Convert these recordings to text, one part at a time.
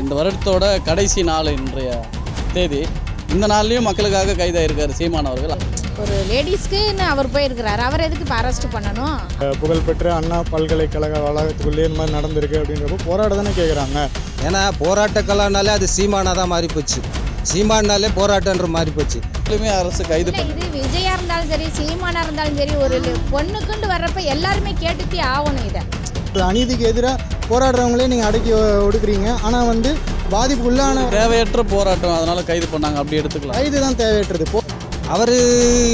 இந்த வருடத்தோட கடைசி நாள் இன்றைய தேதி. இந்த நாள்லேயும் மக்களுக்காக கைதாயிருக்கார் சீமான் அவர்கள். ஒரு லேடிஸ்க்குன்னு அவர் போயிருக்கிறாரு? அவர் எதுக்கு இப்போ அரெஸ்ட் பண்ணணும்? புகழ்பெற்ற அண்ணா பல்கலைக்கழக வளாகத்துக்குள்ளேயே இந்த மாதிரி நடந்திருக்கு அப்படின்றப்போ போராட தானே கேட்குறாங்க ஏன்னா போராட்ட கலானாலே அது சீமானாக தான் மாறி போச்சு சீமானாலே போராட்டன்ற மாறி போச்சு எல்லாருமே அரசு கைது இது விஜயா இருந்தாலும் சரி சீமானா இருந்தாலும் சரி ஒரு பொண்ணுக்குண்டு வர்றப்ப எல்லாருமே கேட்டுத்தே ஆகணும் இதை. ஒரு அநீதிக்கு எதிராக போராடுறவங்களே நீங்கள் அடக்கி ஒடுக்குறீங்க. ஆனால் வந்து பாதிப்புள்ளான தேவையற்ற போராட்டம். அதனால கைது பண்ணாங்க. அப்படி எடுத்துக்கலாம். கைது தான் தேவையற்றது. போ அவர்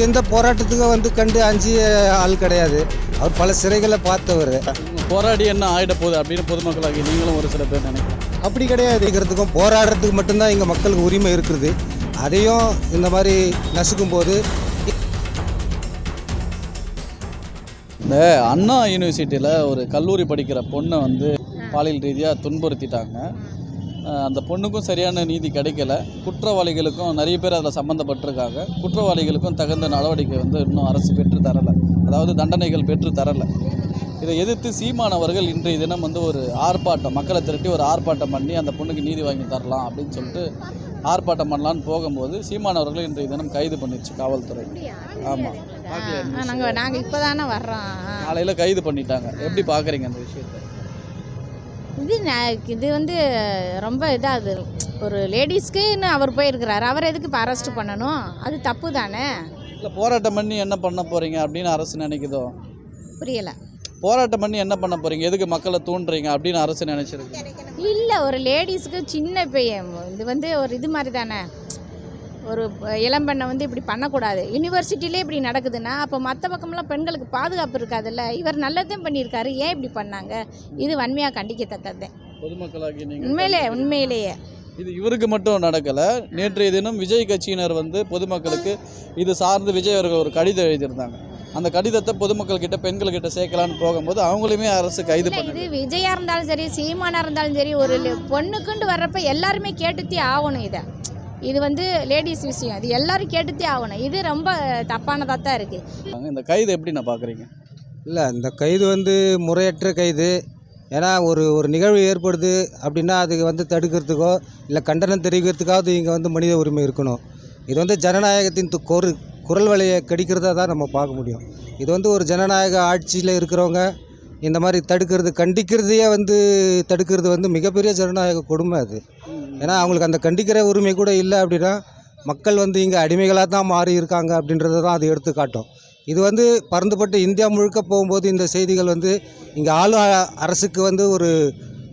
எந்த போராட்டத்துக்கும் வந்து கண்டு அஞ்சிய ஆள் கிடையாது. அவர் பல சிறைகளை பார்த்தவர். போராடி என்ன ஆயிட போகுது அப்படின்னு பொதுமக்களாகி நீங்களும் ஒரு சில பேர் நினைக்கலாம் அப்படி கிடையாது. இருக்கிறதுக்கும் போராடுறதுக்கு மட்டும்தான் இங்கே மக்களுக்கு உரிமை இருக்குது. அதையும் இந்த மாதிரி நசுக்கும் போது இந்த அண்ணா யூனிவர்சிட்டியில் ஒரு கல்லூரி படிக்கிற பொண்ணை வந்து பாலியல் ரீதியாக துன்புறுத்திட்டாங்க. அந்த பொண்ணுக்கும் சரியான நீதி கிடைக்கல. குற்றவாளிகளுக்கும் நிறைய பேர் அதில் சம்மந்தப்பட்டிருக்காங்க குற்றவாளிகளுக்கும் தகுந்த நடவடிக்கை வந்து இன்னும் அரசு பெற்று தரலை. அதாவது தண்டனைகள் பெற்று தரலை. இதை எதிர்த்து சீமான் அவர்கள் இன்றைய தினம் வந்து ஒரு ஆர்ப்பாட்டம் மக்களை திரட்டி ஒரு ஆர்ப்பாட்டம் பண்ணி அந்த பொண்ணுக்கு நீதி வாங்கி தரலாம் அப்படின்னு சொல்லிட்டு ஆர்ப்பாட்டம் பண்ணலான்னு போகும்போது சீமான் அவர்கள் இன்றைய தினம் கைது பண்ணிடுச்சு காவல்துறை. ஆமாம் நாங்கள் நாங்கள் இப்போ தானே வர்றோம். காலையில் கைது பண்ணிட்டாங்க. எப்படி பார்க்குறீங்க அந்த விஷயத்தை? இது இது வந்து ரொம்ப இதாகுது. ஒரு லேடிஸ்க்குன்னு அவர் போயிருக்கிறாரு. அவர் எதுக்கு இப்போ அரெஸ்ட் பண்ணணும்? அது தப்பு தானே இல்லை போராட்டம் பண்ணி என்ன பண்ண போகிறீங்க அப்படின்னு அரசு நினைக்குதோ? புரியலை. போராட்டம் பண்ணி என்ன பண்ண போகிறீங்க எதுக்கு மக்களை தூண்டுறீங்க அப்படின்னு அரசு நினச்சிருக்கு. இல்லை ஒரு லேடிஸ்க்கு சின்ன பையன் இது வந்து ஒரு இது மாதிரி தானே? ஒரு இளம்பெண்ணை வந்து இப்படி பண்ணக்கூடாது. யூனிவர்சிட்டிலே இப்படி நடக்குதுன்னா அப்போ மற்ற பக்கம்லாம் பெண்களுக்கு பாதுகாப்பு இருக்காதுல்ல? இவர் நல்லதும் பண்ணியிருக்காரு. ஏன் இப்படி பண்ணாங்க? இது வன்மையாக கண்டிக்கத்தக்கது. உண்மையிலே உண்மையிலேயே. இது இவருக்கு மட்டும் நடக்கலை. நேற்றைய தினம் விஜய் கட்சியினர் வந்து பொதுமக்களுக்கு இது சார்ந்து விஜய் அவர்கள் ஒரு கடிதம் எழுதியிருந்தாங்க. அந்த கடிதத்தை பொதுமக்கள் கிட்ட பெண்கள் கிட்ட சேர்க்கலான்னு போகும்போது அவங்களையுமே அரசு கைது பண்ணுது இது விஜயா இருந்தாலும் சரி சீமானா இருந்தாலும் சரி ஒரு பொண்ணுக்குண்டு வர்றப்ப எல்லாருமே கேட்டுத்தே ஆகணும் இதை. இது வந்து லேடிஸ் விஷயம். இது எல்லாரும் கேட்டுத்தே ஆகணும். இது ரொம்ப தப்பானதாக தான் இருக்குது இந்த கைது எப்படி நான் பார்க்குறீங்க? இல்லை இந்த கைது வந்து முறையற்ற கைது. ஏன்னா ஒரு ஒரு நிகழ்வு ஏற்படுது அப்படின்னா அதுக்கு வந்து தடுக்கிறதுக்கோ இல்லை கண்டனம் தெரிவிக்கிறதுக்காவது இங்கே வந்து மனித உரிமை இருக்கணும். இது வந்து ஜனநாயகத்தின் கொரு குரல் வலையை கடிக்கிறதா தான் நம்ம பார்க்க முடியும். இது வந்து ஒரு ஜனநாயக ஆட்சியில் இருக்கிறவங்க இந்த மாதிரி தடுக்கிறது கண்டிக்கிறதையே வந்து தடுக்கிறது வந்து மிகப்பெரிய ஜனநாயக கொடுமை அது. ஏன்னா அவங்களுக்கு அந்த கண்டிக்கிற உரிமை கூட இல்லை அப்படின்னா மக்கள் வந்து இங்கே அடிமைகளாக தான் மாறி இருக்காங்க அப்படின்றத தான் அது எடுத்து காட்டும். இது வந்து பறந்துபட்டு இந்தியா முழுக்க போகும்போது இந்த செய்திகள் வந்து இங்கே ஆளும் அரசுக்கு வந்து ஒரு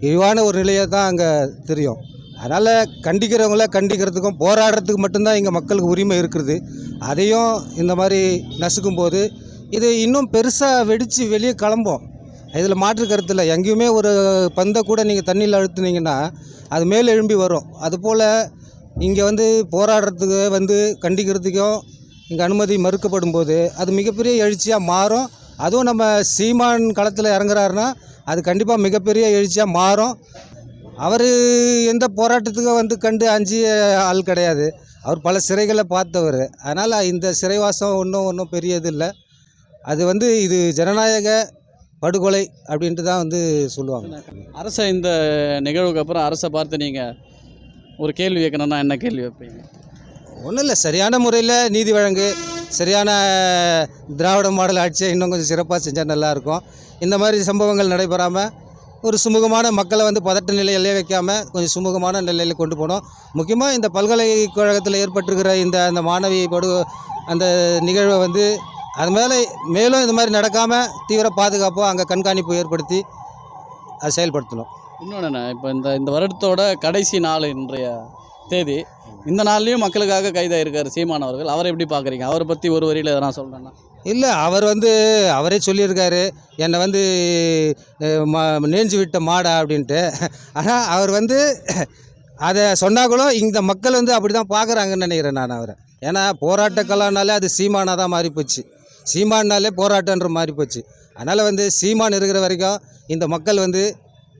இழிவான ஒரு நிலையை தான் அங்கே தெரியும். அதனால் கண்டிக்கிறவங்கள கண்டிக்கிறதுக்கும் போராடுறதுக்கு மட்டும்தான் இங்கே மக்களுக்கு உரிமை இருக்குது. அதையும் இந்த மாதிரி நசுக்கும் போது இது இன்னும் பெருசாக வெடித்து வெளியே கிளம்பும். இதில் மாற்று கருத்து இல்லை. எங்கேயுமே ஒரு பந்தை கூட நீங்கள் தண்ணியில் அழுத்துனீங்கன்னா அது மேல் எழும்பி வரும். அதுபோல் இங்கே வந்து போராடுறதுக்கு வந்து கண்டிக்கிறதுக்கும் இங்கே அனுமதி மறுக்கப்படும் போது அது மிகப்பெரிய எழுச்சியாக மாறும். அதுவும் நம்ம சீமான் களத்தில் இறங்குறாருன்னா அது கண்டிப்பாக மிகப்பெரிய எழுச்சியாக மாறும். அவர் எந்த போராட்டத்துக்கும் வந்து கண்டு அஞ்சு ஆள் கிடையாது. அவர் பல சிறைகளை பார்த்தவர். அதனால் இந்த சிறைவாசம் ஒன்றும் ஒன்றும் பெரியது இல்லை. அது வந்து இது ஜனநாயக படுகொலை அப்படின்ட்டு தான் வந்து சொல்லுவாங்க. அரசை இந்த நிகழ்வுக்கு அப்புறம் அரசை பார்த்து நீங்கள் ஒரு கேள்வி வைக்கணும்னா என்ன கேள்வி வைப்பீங்க? ஒன்றும் இல்லை சரியான முறையில் நீதி வழங்கு சரியான திராவிட மாடல் ஆட்சியை இன்னும் கொஞ்சம் சிறப்பாக செஞ்சால் நல்லாயிருக்கும் இந்த மாதிரி சம்பவங்கள் நடைபெறாமல் ஒரு சுமூகமான மக்களை வந்து பதட்ட நிலையிலே வைக்காமல் கொஞ்சம் சுமூகமான நிலையில் கொண்டு போகணும். முக்கியமாக இந்த பல்கலைக்கழகத்தில் ஏற்பட்டிருக்கிற இந்த அந்த மாணவி படு அந்த நிகழ்வை வந்து அது மேலே மேலும் இந்த மாதிரி நடக்காமல் தீவிர பாதுகாப்பாக அங்கே கண்காணிப்பு ஏற்படுத்தி அதை செயல்படுத்தணும். இன்னொன்று இப்போ இந்த இந்த வருடத்தோட கடைசி நாள் இன்றைய தேதி இந்த நாள்லேயும் மக்களுக்காக கைதாயிருக்கார் சீமான் அவர்கள். அவரை எப்படி பார்க்குறீங்க? அவரை பற்றி ஒரு வரியில் எதனா சொல்கிறேன்னா இல்லை அவர் வந்து அவரே சொல்லியிருக்காரு என்னை வந்து மா நேஞ்சு விட்ட மாடா அப்படின்ட்டு. ஆனால் அவர் வந்து அதை சொன்னால் கூட இந்த மக்கள் வந்து அப்படி தான் பார்க்குறாங்கன்னு நினைக்கிறேன் நான் அவரை. ஏன்னா போராட்ட கலானாலே அது சீமானாக தான் மாறி போச்சு சீமானாலே போராட்டன்ற மாறி போச்சு. அதனால் வந்து சீமான் இருக்கிற வரைக்கும் இந்த மக்கள் வந்து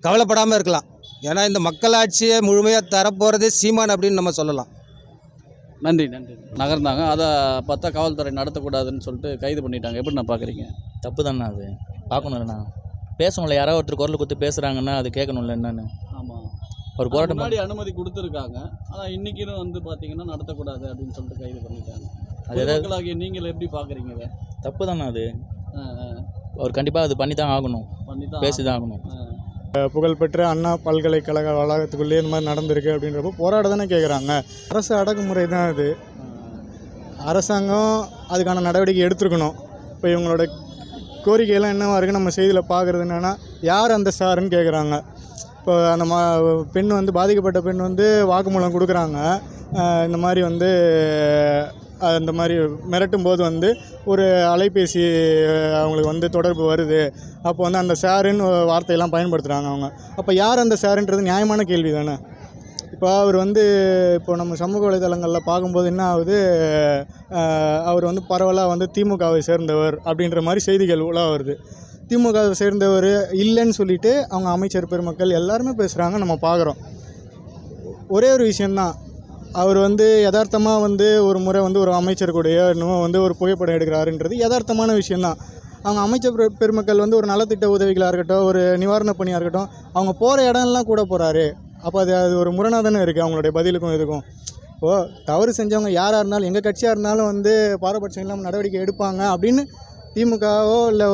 கவலைப்படாமல் இருக்கலாம். ஏன்னா இந்த மக்களாட்சியை முழுமையாக தரப்போகிறதே சீமான் அப்படின்னு நம்ம சொல்லலாம். நன்றி நன்றி. நகர்ந்தாங்க. அதை பார்த்தா காவல்துறை நடத்தக்கூடாதுன்னு சொல்லிட்டு கைது பண்ணிட்டாங்க. எப்படி நான் பார்க்குறீங்க? தப்பு தானே அது. பார்க்கணும்லண்ணா பேசணும்ல. யாராவது ஒருத்தர் குரல் கொடுத்து பேசுகிறாங்கன்னா அது கேட்கணும்ல என்னன்னு. ஆமாம் அவர் போராட்டம் முன்னாடி அனுமதி கொடுத்துருக்காங்க. ஆனால் இன்னைக்குன்னு வந்து பார்த்தீங்கன்னா நடத்தக்கூடாது அப்படின்னு சொல்லிட்டு கைது பண்ணிட்டாங்க. பொதுமக்களாகிய நீங்கள் எப்படி பார்க்குறீங்க தப்பு தானே அது? அவர் கண்டிப்பாக அது பண்ணி தான் ஆகணும் பண்ணி தான் பேசி தான் ஆகணும் புகழ்பெற்ற அண்ணா பல்கலைக்கழக வளாகத்துக்குள்ளேயே இந்த மாதிரி நடந்திருக்கு அப்படின்றப்போ போராட தானே கேட்குறாங்க அரசு அடக்குமுறை தான் அது. அரசாங்கம் அதுக்கான நடவடிக்கை எடுத்துருக்கணும். இப்போ இவங்களோட கோரிக்கையெல்லாம் என்னவா இருக்குது நம்ம செய்தியில் பார்க்குறது என்னென்னா யார் அந்த சாருன்னு கேட்குறாங்க இப்போ அந்த மா பெண் வந்து பாதிக்கப்பட்ட பெண் வந்து வாக்குமூலம் கொடுக்குறாங்க. இந்த மாதிரி வந்து அந்த மாதிரி மிரட்டும் போது வந்து ஒரு அலைபேசி அவங்களுக்கு வந்து தொடர்பு வருது. அப்போ வந்து அந்த சாருன்னு வார்த்தையெல்லாம் பயன்படுத்துகிறாங்க அவங்க. அப்போ யார் அந்த சாருன்றது நியாயமான கேள்வி தானே? இப்போ அவர் வந்து இப்போ நம்ம சமூக வலைதளங்களில் பார்க்கும்போது என்ன ஆகுது? அவர் வந்து பரவலாக வந்து திமுகவை சேர்ந்தவர் அப்படின்ற மாதிரி செய்திகள் உலா வருது. திமுகவை சேர்ந்தவர் இல்லைன்னு சொல்லிட்டு அவங்க அமைச்சர் பெருமக்கள் எல்லாருமே பேசுகிறாங்க நம்ம பார்க்குறோம். ஒரே ஒரு விஷயந்தான் அவர் வந்து யதார்த்தமாக வந்து ஒரு முறை வந்து ஒரு அமைச்சர் கூடயோ இன்னும் வந்து ஒரு புகைப்படம் எடுக்கிறாருன்றது யதார்த்தமான விஷயந்தான் அவங்க அமைச்சர் பெரு- பெருமக்கள் வந்து ஒரு நலத்திட்ட உதவிகளாக இருக்கட்டும் ஒரு நிவாரணப் பணியாக இருக்கட்டும் அவங்க போகிற இடம்லாம் கூட போகிறாரு அப்போ அது அது ஒரு முரணாக தானே இருக்குது அவங்களுடைய பதிலுக்கும் இதுக்கும். ஓ தவறு செஞ்சவங்க யாராக இருந்தாலும் எங்கள் கட்சியாக இருந்தாலும் வந்து பாரபட்சம் இல்லாமல் நடவடிக்கை எடுப்பாங்க அப்படின்னு திமுகவோ இல்லை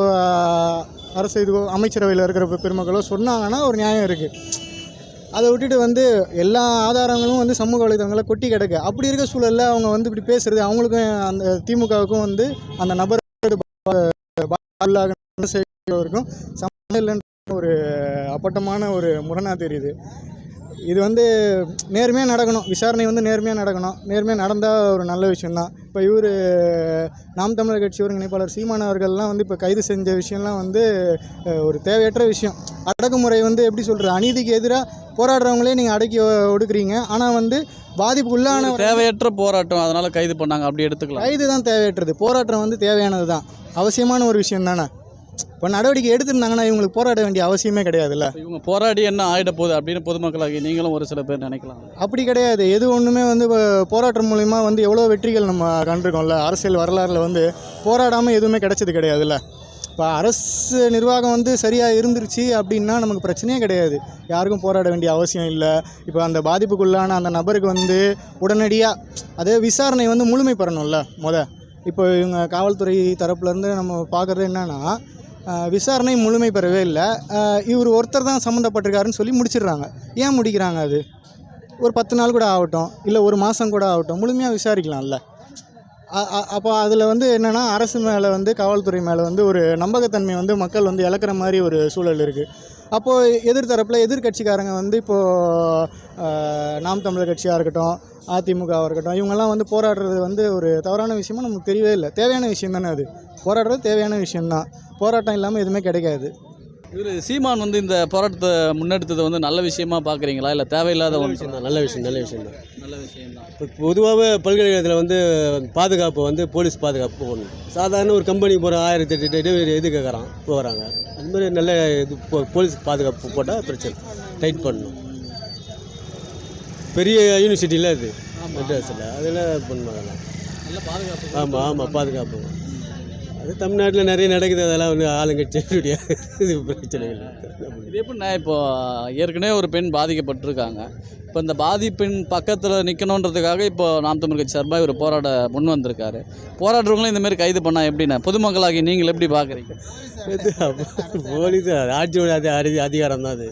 அரசு இதுவோ அமைச்சரவையில் இருக்கிற பெருமக்களோ சொன்னாங்கன்னா ஒரு நியாயம் இருக்குது அதை விட்டுட்டு வந்து எல்லா ஆதாரங்களும் வந்து சமூக வலைதளங்களில் கொட்டி கிடக்கு. அப்படி இருக்க சூழலில் அவங்க வந்து இப்படி பேசுறது அவங்களுக்கும் அந்த திமுகவுக்கும் வந்து அந்த நபர் இருக்கும் சம்மந்தம் ஒரு அப்பட்டமான ஒரு முரணாக தெரியுது. இது வந்து நேர்மையாக நடக்கணும். விசாரணை வந்து நேர்மையாக நடக்கணும். நேர்மையாக நடந்தால் ஒரு நல்ல விஷயந்தான் இப்போ இவர் நாம் தமிழர் கட்சி ஒருங்கிணைப்பாளர் சீமான் அவர்கள்லாம் வந்து இப்போ கைது செஞ்ச விஷயம்லாம் வந்து ஒரு தேவையற்ற விஷயம். அடக்குமுறை வந்து எப்படி சொல்கிறது அநீதிக்கு எதிராக போராடுறவங்களே நீங்கள் அடக்கி ஒடுக்குறீங்க. ஆனால் வந்து பாதிப்புக்குள்ளான தேவையற்ற போராட்டம். அதனால கைது பண்ணாங்க. அப்படி எடுத்துக்கலாம். கைது தான் தேவையற்றது. போராட்டம் வந்து தேவையானது தான் அவசியமான ஒரு விஷயம் தானே இப்போ நடவடிக்கை எடுத்திருந்தாங்கன்னா இவங்களுக்கு போராட வேண்டிய அவசியமே கிடையாதுல்ல? இவங்க போராடி என்ன ஆயிட போகுது அப்படின்னு பொதுமக்களாகி நீங்களும் ஒரு சில பேர் நினைக்கலாம். அப்படி கிடையாது. எது ஒன்றுமே வந்து இப்போ போராட்டம் மூலிமா வந்து எவ்வளோ வெற்றிகள் நம்ம கண்டிருக்கோம்ல? அரசியல் வரலாறில் வந்து போராடாமல் எதுவுமே கிடைச்சது கிடையாதுல்ல? இப்போ அரசு நிர்வாகம் வந்து சரியாக இருந்துருச்சு அப்படின்னா நமக்கு பிரச்சனையே கிடையாது. யாருக்கும் போராட வேண்டிய அவசியம் இல்லை. இப்போ அந்த பாதிப்புக்குள்ளான அந்த நபருக்கு வந்து உடனடியாக அதே விசாரணை வந்து முழுமை பெறணும்ல முத. இப்போ இவங்க காவல்துறை தரப்புலேருந்து நம்ம பார்க்குறது என்னென்னா விசாரணை முழுமை பெறவே இல்லை. இவர் ஒருத்தர் தான் சம்மந்தப்பட்டிருக்காருன்னு சொல்லி முடிச்சிடுறாங்க. ஏன் முடிக்கிறாங்க அது? ஒரு பத்து நாள் கூட ஆகட்டும் இல்லை ஒரு மாதம் கூட ஆகட்டும் முழுமையாக விசாரிக்கலாம்ல. அப்போ அதில் வந்து என்னென்னா அரசு மேலே வந்து காவல்துறை மேலே வந்து ஒரு நம்பகத்தன்மை வந்து மக்கள் வந்து இழக்கிற மாதிரி ஒரு சூழல் இருக்குது அப்போது எதிர்த்தரப்பில் எதிர்க்கட்சிக்காரங்க வந்து இப்போது நாம் தமிழர் கட்சியாக இருக்கட்டும் அதிமுகவாக இருக்கட்டும் இவங்கெல்லாம் வந்து போராடுறது வந்து ஒரு தவறான விஷயமா நமக்கு தெரியவே இல்லை. தேவையான விஷயம் தானே அது. போராடுறது தேவையான விஷயம்தான். போராட்டம் இல்லாமல் எதுவுமே கிடைக்காது. இவர் சீமான் வந்து இந்த போராட்டத்தை முன்னெடுத்தது வந்து நல்ல விஷயமா பார்க்குறீங்களா? இல்லை தேவையில்லாத ஒன்று விஷயம் தான் நல்ல விஷயம் நல்ல விஷயம் தான். நல்ல விஷயம் தான். இப்போ பொதுவாகவே பல்கலைக்கழகத்தில் வந்து பாதுகாப்பு வந்து போலீஸ் பாதுகாப்பு போகணும் சாதாரண ஒரு கம்பெனி போகிற ஆயிரத்தி எட்டு டெலிவரி இது கேட்குறான் போகிறாங்க அது மாதிரி நல்ல இது போ- போலீஸ் பாதுகாப்பு போட்டால் பிரச்சனை. டைட் பண்ணணும். பெரிய யூனிவர்சிட்டியில் அது. மெட்ராஸில். அதெல்லாம் பாதுகாப்பு. ஆமாம் ஆமாம் பாதுகாப்பு. அது தமிழ்நாட்டில் நிறைய நடக்குது அதெல்லாம் வந்து ஆளுங்கட்சியுடைய இது பிரச்சனைகள். இது எப்படின்னா இப்போ ஏற்கனவே ஒரு பெண் பாதிக்கப்பட்டிருக்காங்க. இப்போ இந்த பாதிப்பின் பக்கத்தில் நிற்கணுன்றதுக்காக இப்போ நாம் தமிழ் கட்சி சார்பாக இவர் போராட முன் வந்திருக்காரு. போராடுறவங்களும் இந்த மாதிரி கைது பண்ணால் எப்படின்னா பொதுமக்களாகி நீங்கள் எப்படி பார்க்குறீங்க? போலீஸ் ஆட்சியோட அது அதி அதிகாரம் தான் அது.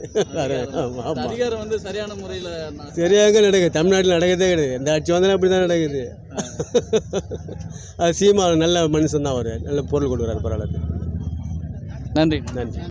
அதிகாரம். வந்து சரியான முறையில் சரியாக நடக்குது தமிழ்நாட்டில் நடக்கிறதே கிடையாது. எந்த ஆட்சி வந்தாலும் அப்படி தான் நடக்குது. அது சீமா நல்ல மனுஷன் தான் அவர். நல்ல பொருள் கொடுக்குறாரு பரவாயில்ல. நன்றி. நன்றி.